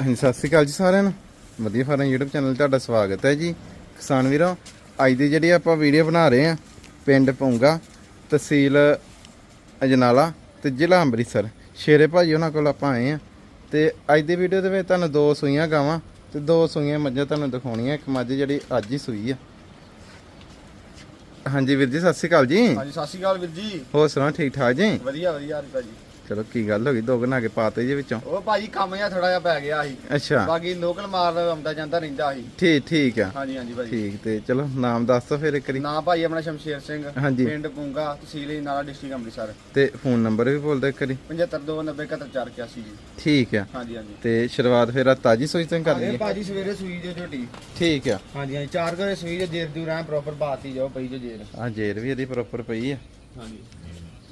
ਹਾਂਜੀ ਸਤਿ ਸ਼੍ਰੀ ਅਕਾਲ ਜੀ ਸਾਰਿਆਂ ਨੂੰ। ਵਧੀਆ ਫਾਰਮ YouTube ਚੈਨਲ ਤੁਹਾਡਾ ਸਵਾਗਤ ਹੈ ਜੀ। ਕਿਸਾਨ ਵੀਰੋ ਅੱਜ ਦੀ ਜਿਹੜੀ ਆਪਾਂ ਵੀਡੀਓ ਬਣਾ ਰਹੇ ਆ ਪਿੰਡ ਪੌਂਗਾ ਤਹਿਸੀਲ ਅਜਨਾਲਾ ਤੇ ਜ਼ਿਲ੍ਹਾ ਅੰਮ੍ਰਿਤਸਰ। ਸ਼ੇਰੇ ਭਾਜੀ ਉਹਨਾਂ ਕੋਲ ਆਪਾਂ ਆਏ ਆ ਤੇ ਅੱਜ ਦੀ ਵੀਡੀਓ ਦੇ ਵਿੱਚ ਤੁਹਾਨੂੰ ਦੋ ਸੂਈਆਂ ਗਾਵਾਂ ਤੇ ਦੋ ਸੂਈਆਂ ਮੱਝਾਂ ਤੁਹਾਨੂੰ ਦਿਖਾਉਣੀਆਂ। ਇੱਕ ਮੱਝ ਜਿਹੜੀ ਅੱਜ ਹੀ ਸੂਈ ਆ। ਹਾਂਜੀ ਵੀਰ ਜੀ ਸਤਿ ਸ਼੍ਰੀ ਅਕਾਲ ਜੀ। ਹਾਂਜੀ ਸਤਿ ਸ਼੍ਰੀ ਅਕਾਲ ਵੀਰ ਜੀ। ਹੋਰ ਸੁਣਾ ਠੀਕ ਠਾਕ ਜੀ? ਵਧੀਆ ਵਧੀਆ ਭਾਜੀ। ਚਲੋ ਕੀ ਗੱਲ ਹੋ ਗਈ ਦੋ ਬਣਾ ਕੇ ਪਾਤੇ ਜੀ ਵਿੱਚੋਂ? ਉਹ ਭਾਜੀ ਕੰਮ ਜਿਹਾ ਥੋੜਾ ਜਿਹਾ ਪੈ ਗਿਆ ਸੀ। ਅੱਛਾ। ਬਾਕੀ ਲੋਕਲ ਮਾਲ ਆਉਂਦਾ ਜਾਂਦਾ ਰਹਿੰਦਾ ਸੀ। ਠੀਕ ਠੀਕ ਆ। ਹਾਂਜੀ ਹਾਂਜੀ ਭਾਜੀ। ਠੀਕ ਤੇ ਚਲੋ ਨਾਮ ਦੱਸ ਦੋ ਫਿਰ ਇੱਕ ਵਾਰੀ। ਨਾਂ ਭਾਈ ਆਪਣਾ ਸ਼ਮਸ਼ੇਰ ਸਿੰਘ ਹਾਂਜੀ। ਪਿੰਡ ਪੁੰਗਾ ਤਹਿਸੀਲ ਨਾਲਾ ਡਿਸਟ੍ਰਿਕਟ ਅੰਮ੍ਰਿਤਸਰ। ਤੇ ਫੋਨ ਨੰਬਰ ਵੀ ਬੋਲ ਦਿਓ ਇੱਕ ਵਾਰੀ। 7529071481 ਜੀ। ਠੀਕ ਆ। ਹਾਂਜੀ ਹਾਂਜੀ। ਤੇ ਸ਼ੁਰੂਆਤ ਫਿਰ ਆ ਤਾਜੀ ਸੋਚ ਤੋਂ ਹੀ ਕਰ ਇਹ ਲਈਏ ਭਾਜੀ ਸਵੇਰੇ ਸੂਈ ਜੋ ਝੋਟੀ ਠੀਕ ਆ। ਹਾਂਜੀ ਹਾਂਜੀ ਚਾਰ ਘਰੇ ਸੂਈ ਜੋ ਜੇਰ ਦੂਰ ਪ੍ਰੋਪਰ ਬਾਤੀ ਜਾਓ ਪਈ ਜੋ ਜੇਰ। ਆ ਜੇਰ ਵੀ ਇਹਦੀ ਪ੍ਰੋਪਰ ਪਈ ਆ। ਹਾਂਜੀ।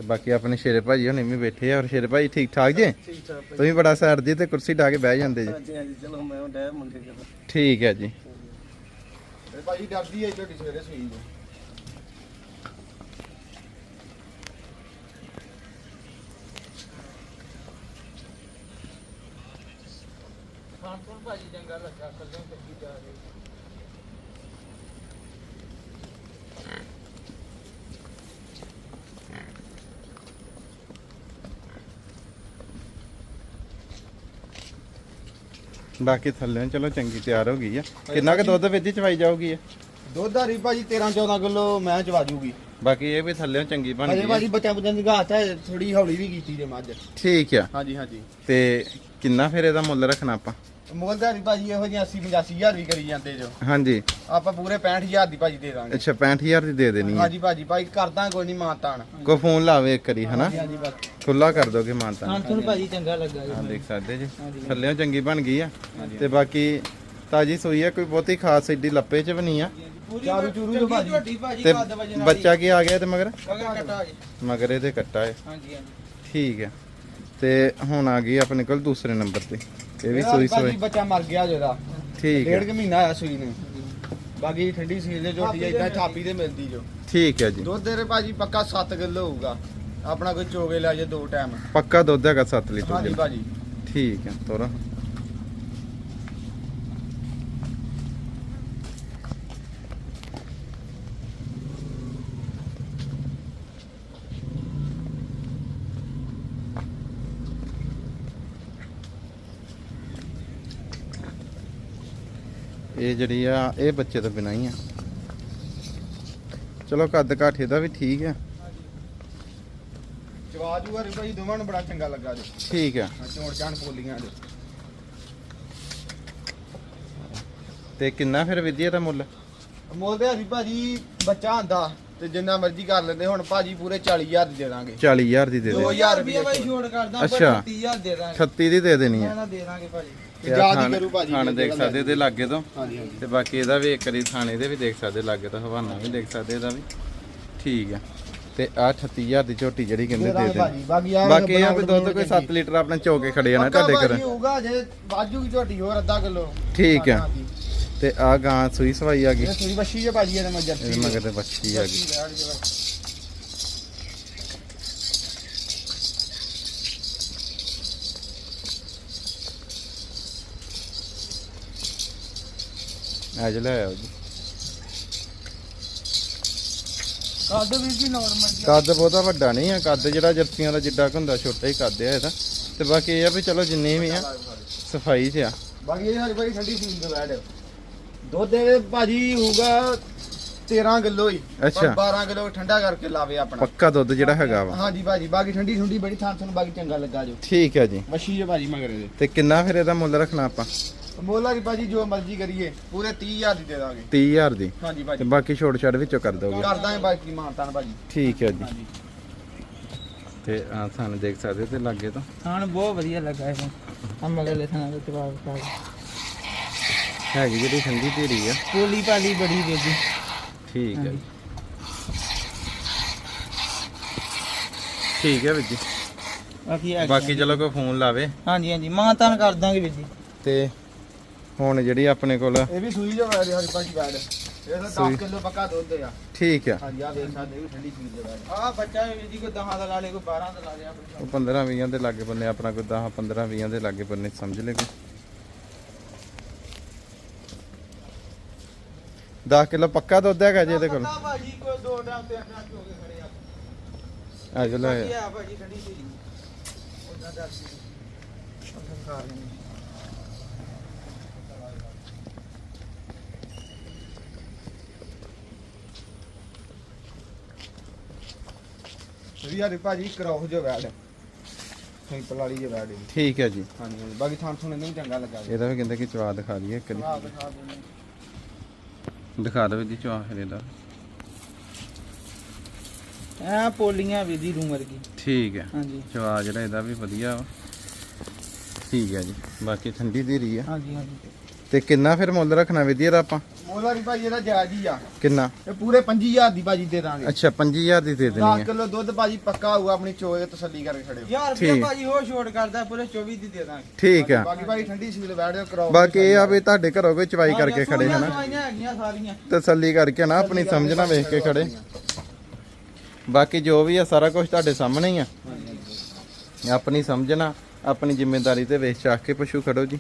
ਤੇ ਬਾਕੀ ਆਪਣੇ ਸ਼ੇਰੇ ਭਾਜੀ ਹੁਣੇ ਵੀ ਬੈਠੇ ਆ ਔਰ ਸ਼ੇਰੇ ਭਾਜੀ ਠੀਕ ਠਾਕ ਜੇ? ਠੀਕ ਠਾਕ ਤੁਸੀਂ ਬੜਾ ਸਾਈਡ ਦੀ ਤੇ ਕੁਰਸੀ ਢਾ ਕੇ ਬਹਿ ਜਾਂਦੇ ਜੀ। ਹਾਂਜੀ ਹਾਂਜੀ ਚਲੋ ਮੈਂ ਡੈ ਮੁੰਡੇ ਕਰ ਠੀਕ ਹੈ ਜੀ। ਇਹ ਭਾਜੀ ਡਰਦੀ ਹੈ ਝੋਟੀ ਸਵੇਰੇ ਸੂਈ ਜੋ। ਬਾਕੀ ਥੱਲੇ ਚਲੋ ਚੰਗੀ ਤਿਆਰ ਹੋ ਗਈ ਆ। ਕਿੰਨਾ ਕੁ ਦੁੱਧ ਵਿੱਚ ਹੀ ਚਵਾਈ ਜਾਊਗੀ ਇਹ? ਦੁੱਧ ਹਰੀ ਭਾਜੀ 13 14 ਕਿਲੋ ਮੈਂ ਚਵਾ ਜੂਗੀ। ਬਾਕੀ ਇਹ ਵੀ ਥੱਲੇ ਚੰਗੀ ਬਣ ਅਜੇ ਗਈ ਭਾਜੀ ਆ। ਬੱਚਾ ਬੁੱਚਾ ਦੀ ਘਾਟ ਹੈ ਥੋੜੀ ਹੌਲੀ ਵੀ ਕੀਤੀ ਜੇ ਮੱਝ। ਠੀਕ ਆ। ਹਾਂਜੀ ਹਾਂਜੀ। ਤੇ ਕਿੰਨਾ ਫਿਰ ਇਹਦਾ ਮੁੱਲ ਰੱਖਣਾ ਆਪਾਂ? ਮੁੱਲ ਦਾ ਹਰੀ ਭਾਜੀ ਇਹੋ ਜਿਹੀ 80 85000 ਵੀ ਕਰੀ ਜਾਂਦੇ ਜੋ। ਹਾਂਜੀ। ਆਪਾਂ ਪੂਰੇ 65000 ਦੀ ਭਾਜੀ ਦੇ ਦਾਂਗੇ। ਅੱਛਾ 65000 ਦੀ ਦੇ ਦੇਣੀ ਆ ਹਾਂਜੀ ਭਾਜੀ ਭਾਈ ਕਰਦਾ ਕੋਈ ਨਹੀਂ ਮਾਨਤਾਨ ਕੋ ਫੋਨ ਲਾਵੇ ਇੱਕ ਵਾਰੀ ਹਨਾ? ਹਾਂਜੀ ਬਸ ਖੁੱਲਾ ਕਰ ਦੋਗੇ ਮਾਨਤਾ ਹਾਂ ਤੁਹਾਨੂੰ ਭਾਜੀ ਚੰਗਾ ਲੱਗਾ ਜੀ। ਹਾਂ ਦੇਖ ਸਕਦੇ ਜੀ। ਥੱਲਿਓਂ ਚੰਗੀ ਬਣ ਗਈ ਆ। ਤੇ ਬਾਕੀ ਤਾਜੀ ਸੂਈ ਆ ਕੋਈ ਬਹੁਤੀ ਖਾਸ ਏਡੀ ਲੱਪੇ ਚ ਵੀ ਨਹੀਂ ਆ। ਚਾਰੂ ਚੂਰੂ ਜੋ ਭਾਜੀ। ਤੇ ਬੱਚਾ ਕੀ ਆ ਗਿਆ ਤੇ ਮਗਰ? ਮਗਰ ਇਹਦੇ ਕੱਟਾ ਹੈ ਹਾਂਜੀ ਹਾਂਜੀ। ਠੀਕ ਹੈ ਤੇ ਹੁਣ ਆ ਗਈ ਆਪਣੇ ਕੋਲ ਦੂਸਰੇ ਨੰਬਰ ਤੇ। ਇਹ ਵੀ ਸੂਈ ਸੂਈ। ਬੱਚਾ ਮਰ ਗਿਆ ਜਿਹਦਾ ਠੀਕ ਡੇਢ ਹੈ। ਕੁ ਮਹੀਨਾ ਆਇਆ ਸੂਈ ਨੂੰ। ਬਾਕੀ ਠੰਡੀ ਸੀਲ ਦੇ ਝੋਟੀ ਇਦਾਂ ਥਾਪੀ ਤੇ ਮਿਲਦੀ ਜੋ। ਠੀਕ ਹੈ ਜੀ। ਦੁੱਧ ਦੇ ਭਾਜੀ ਪੱਕਾ 7 ਕਿਲੋ ਹੋਊਗਾ। ਆਪਣਾ ਕੋਈ ਚੋਗੇ ਲੈ ਜੇ ਦੋ ਟਾਈਮ। ਪੱਕਾ ਦੁੱਧ ਹੈਗਾ 7 ਲੀਟਰ ਹਾਂਜੀ ਜੀ ਭਾਜੀ। ਠੀਕ ਹੈ ਤੋਰਾ। ਇਹ ਜਿਹੜੀ ਆ ਇਹ ਬੱਚੇ ਤੋਂ ਬਿਨਾਂ ਹੀ ਆ। ਚਲੋ ਕੱਦ ਕਾਠੇ ਦਾ ਵੀ ਠੀਕ ਹੈ ਚਵਾ ਜੂਗਾ ਰੀ ਭਾਜੀ ਦੋਵਾਂ ਨੂੰ ਬੜਾ ਚੰਗਾ ਲੱਗਾ ਜੋ। ਠੀਕ ਹੈ ਚੋੜ ਚਾਣ ਪੋਲੀਆਂ ਜੋ। ਤੇ ਕਿੰਨਾ ਫਿਰ ਵਿਦਿਆ ਦਾ ਮੁੱਲ? ਮੁੱਲ ਤੇ ਹਰੀ ਭਾਜੀ ਬੱਚਾ ਆਂਦਾ। ਤੇ ਜਿੰਨਾ ਮਰਜ਼ੀ ਕਰ ਲੈਂਦੇ ਹੁਣ ਭਾਜੀ ਪੂਰੇ 40000 ਦੀ ਦੇ ਦਾਂਗੇ। 40000 ਦੀ ਦੇ ਦੇ ਦੋ ਹਜ਼ਾਰ ਰੁਪਏ ਭਾਈ ਛੋੜ ਕਰਦਾ ਅੱਛਾ। 30000 ਦੇ ਦਾਂਗੇ। 36 ਦੀ ਦੇ ਦੇਣੀ ਨਾ ਦੇ ਦਾਂਗੇ ਭਾਜੀ। ਤੇ ਯਾਦ ਹੀ ਕਰੂ ਭਾਜੀ ਖਾਣ ਦੇਖ ਸਕਦੇ ਤੇ ਲਾਗੇ ਤੋਂ। ਹਾਂਜੀ ਹਾਂਜੀ। ਤੇ ਬਾਕੀ ਇਹਦਾ ਵੀ ਇੱਕ ਵਾਰੀ ਥਾਣੇ ਦੇ ਵੀ ਦੇਖ ਸਕਦੇ ਲਾਗੇ ਤੋਂ ਹਵਾਨਾ ਵੀ ਦੇਖ ਸਕਦੇ ਇਹਦਾ ਵੀ। ਠੀਕ ਆ। ਤੇ ਆ 38000 ਦੀ ਝੋਟੀ ਜਿਹੜੀ ਕਹਿੰਦੇ ਦੇ ਦੇ ਬਾਕੀ ਆ ਬਾਕੀ ਇਹ ਆ ਵੀ ਦੁੱਧ ਕੋਈ 7 ਲੀਟਰ ਆਪਣੇ ਚੋਕੇ ਖੜੇ ਜਾਣਾ ਤੁਹਾਡੇ ਘਰ। ਹੋਊਗਾ ਜੇ ਬਾਜੂ ਦੀ ਝੋਟੀ ਹੋਰ ਅੱਧਾ ਕਿਲੋ। ਠੀਕ ਆ। ਤੇ ਆ ਗਾਂ ਸੂਈ ਸਵਾਈ ਆ ਗਈ। ਇਹ ਸੂਈ ਬੱਛੀ ਜੇ ਭਾਜੀ ਇਹਦੇ ਮੈਂ ਜਰਸੀ ਇਹ ਮਗਰ ਤੇ ਬੱਚੀ ਆ ਗਈ। ਅੱਜ ਲੈ ਆਓ ਜੀ। ਕੱਦ ਵੀ ਜੀ ਨਾਰਮਲ ਕੱਦ ਬਹੁਤਾ ਵੱਡਾ ਨਹੀਂ ਆ ਕੱਦ ਜਿਹੜਾ ਜਰਸੀਆਂ ਦਾ ਜਿੱਡਾ ਹੁੰਦਾ ਛੋਟਾ ਹੀ ਕੱਦ ਆ ਇਹਦਾ। ਤੇ ਬਾਕੀ ਇਹ ਆ ਵੀ ਚਲੋ ਜਿੰਨੇ ਵੀ ਆ ਸਫ਼ਾਈ 'ਚ ਆ। ਬਾਕੀ ਇਹ ਸਾਡੀ ਭਾਈ ਠੰਡੀ ਸੀਲ ਦੇ ਬੈਠ ਦੁੱਧ ਦੇ ਭਾਜੀ ਹੋਊਗਾ 13 ਕਿਲੋ ਹੀ ਪਰ ਅੱਛਾ। 12 ਕਿਲੋ ਠੰਡਾ ਕਰਕੇ ਲਾਵੇ ਆਪਣਾ। ਪੱਕਾ ਦੁੱਧ ਜਿਹੜਾ ਹੈਗਾ ਵਾ। ਹਾਂਜੀ ਭਾਜੀ ਬਾਕੀ ਠੰਡੀ ਠੰਡੀ ਬੜੀ ਥਾਂ ਤੁਹਾਨੂੰ ਬਾਕੀ ਚੰਗਾ ਲੱਗਾ ਜੋ। ਠੀਕ ਹੈ ਜੀ। ਮੱਛੀ ਜੇ ਭਾਜੀ ਮਗਰ ਇਹਦੇ। ਤੇ ਕਿੰਨਾ ਫਿਰ ਇਹਦਾ ਮੁੱਲ ਰੱਖਣਾ ਆਪਾਂ? ਮੋਲਾ ਦੀ ਭਾਜੀ ਜੋ ਮਰਜ਼ੀ ਕਰੀਏ ਪੂਰੇ 30000 ਦੀ ਦੇ ਦਾਂਗੇ। 30000 ਦੀ। ਹਾਂਜੀ ਤੇ ਭਾਜੀ ਬਾਕੀ ਛੋੜ ਛਾੜ ਵਿੱਚੋਂ ਕਰ ਦੋਗੇ? ਕਰ ਦਾਂਗੇ ਬਾਕੀ ਮਾਨਤਾਨ ਭਾਜੀ। ਠੀਕ ਹੈ ਜੀ। ਹਾਂਜੀ। ਤੇ ਆ ਸਾਨੂੰ ਦੇਖ ਸਕਦੇ ਤੇ ਲਾਗੇ ਤੋਂ। ਖਾਣ ਬਹੁਤ ਵਧੀਆ ਲੱਗਾ ਇਹ ਆ ਮਗਰ ਲਿਖਣਾ ਦੇ ਪਾ ਹੈਗੀ ਜਿਹੜੀ ਠੰਡੀ ਢੇਰੀ ਆ। ਪੋਲੀ ਪਾਲੀ ਬੜੀ ਦੇ ਦੀ ਠੀਕ ਹੈ ਜੀ ਠੀਕ ਹੈ ਵੀਰ ਜੀ। ਬਾਕੀ ਆ ਬਾਕੀ ਚਲੋ ਕੋਈ ਫੋਨ ਲਾਵੇ। ਹਾਂਜੀ ਹਾਂਜੀ। ਮਾਂ ਤਾਂ ਕਰ ਦਾਂਗੇ ਵੀਰ ਜੀ। ਤੇ ਹੁਣ ਜਿਹੜੀ ਆਪਣੇ ਕੋਲ ਇਹ ਵੀ ਸੂਈ ਜੋ ਵਾਲੀ ਹਰੀ ਭਾਜੀ ਬੈਡ ਇਹ ਤਾਂ ਸੂਈ। 10 ਕਿਲੋ ਪੱਕਾ ਦੁੱਧ ਆ। ਠੀਕ ਆ। ਹਾਂਜੀ ਆ ਵੇਖ ਸਕਦੇ ਹੋ ਠੰਡੀ ਦੇ ਬੈਡ ਆ ਬੱਚਾ ਵੀਰ ਜੀ ਕੋਈ 10 ਦਾ ਲਾ ਲੇ ਕੋਈ 12 ਦਾ ਲਾ ਲਿਆ ਉਹ 15 20 ਦੇ ਲਾਗੇ ਬੰਨੇ ਆਪਣਾ ਕੋਈ 10 15 20 ਦੇ ਲਾਗੇ ਬੰਨੇ ਸਮਝ ਲੈ ਕੋਈ। 10 ਕਿਲੋ ਪੱਕਾ ਦੁੱਧ ਹੈਗਾ ਜੀ ਇਹਦੇ ਕੋਲ। ਪਤਾ ਭਾਜੀ ਕੋਈ ਦੋ ਟਾਈਮ ਤਿੰਨ ਟਾਈਮ ਹੋ ਕੇ ਖੜੇ ਆ। ਆ ਜੋ ਲੈ। ਬਾਕੀ ਆ ਭਾਜੀ ਠੰਡੀ ਸੀ ਉਹਨਾਂ ਦਾ ਸੀ। ਉਹਨਾਂ ਖਾ ਲੈਣੀ ਵੀ ਯਾਰ ਭਾਜੀ ਕਰਾਓ ਜੋ ਵੈਡ ਸਿੰਪਲ ਵਾਲੀ ਜੋ ਵੈਡ ਠੀਕ ਹੈ ਜੀ। ਹਾਂਜੀ। ਬਾਕੀ ਥਾਂ ਥੋਂ ਨਹੀਂ ਚੰਗਾ ਲੱਗਾ ਇਹਦਾ ਵੀ ਕਹਿੰਦੇ ਕਿ ਚਵਾ ਦਿਖਾ ਦਈਏ ਇੱਕ ਆਹ ਦਿਖਾ ਦਿੰਦੇ ਦਿਖਾ ਦਿਓ ਜੀ ਫਿਰ ਇਹਦਾ ਐ ਪੋਲੀਆਂ ਵੀ ਦੀ ਰੂਮ ਵਰਗੀ। ਠੀਕ ਹੈ। ਹਾਂਜੀ। ਚਵਾ ਜਿਹੜਾ ਇਹਦਾ ਵੀ ਵਧੀਆ ਵਾ। ਠੀਕ ਹੈ ਜੀ। ਬਾਕੀ ਠੰਡੀ ਧੀਰੀ ਆ। ਹਾਂਜੀ ਹਾਂਜੀ। ਤੇ ਕਿੰਨਾ ਫਿਰ ਮੁੱਲ ਰੱਖਣਾ ਵਿਧੀਆ ਦਾ ਆਪਾਂ? ਮੋਲਾ ਨਹੀਂ ਭਾਜੀ ਇਹਦਾ ਜਾਇਜ਼ ਹੀ ਆ। ਕਿੰਨਾ? ਇਹ ਪੂਰੇ 25000 ਦੀ ਭਾਜੀ ਦੇ ਦਾਂਗੇ। ਅੱਛਾ 5000 ਦੀ ਦੇ 10 ਦੇਣੀ ਹੈ ਕਿਲੋ ਦੁੱਧ ਭਾਜੀ ਪੱਕਾ ਹੋਊਗਾ ਆਪਣੀ ਚੋਏ ਤਸੱਲੀ ਕਰਕੇ ਖੜਿਓ ਯਾਰ ਠੀਕ। ਰੁਪਏ ਭਾਜੀ ਹੋਰ ਛੋਟ ਕਰਦਾ ਪੂਰੇ 24 ਦੀ ਦੇ ਦਾਂਗੇ। ਠੀਕ ਆ। ਬਾਕੀ ਭਾਜੀ ਠੰਡੀ ਸੀਲ ਬੈਠ ਦਿਓ ਕਰਾਓ ਬਾਕੀ ਇਹ ਆ ਵੀ ਤੁਹਾਡੇ ਘਰੋਂ ਕੋਈ ਚਵਾਈ ਕਰਕੇ ਖੜੇ ਹਨਾ। ਸਵਾਈਆਂ ਹੈਗੀਆਂ ਸਾਰੀਆਂ। ਤਸੱਲੀ ਕਰਕੇ ਨਾ ਆਪਣੀ ਸਮਝ ਨਾਲ ਵੇਖ ਕੇ ਖੜੇ। ਬਾਕੀ ਜੋ ਵੀ ਆ ਸਾਰਾ ਕੁਝ ਤੁਹਾਡੇ ਸਾਹਮਣੇ ਹੀ ਆ। ਆਪਣੀ ਸਮਝਣਾ ਆਪਣੀ ਜ਼ਿੰਮੇਵਾਰੀ ਤੇ ਵੇਖ ਚਾਖ ਕੇ ਪਸ਼ੂ ਖੜੋ ਜੀ।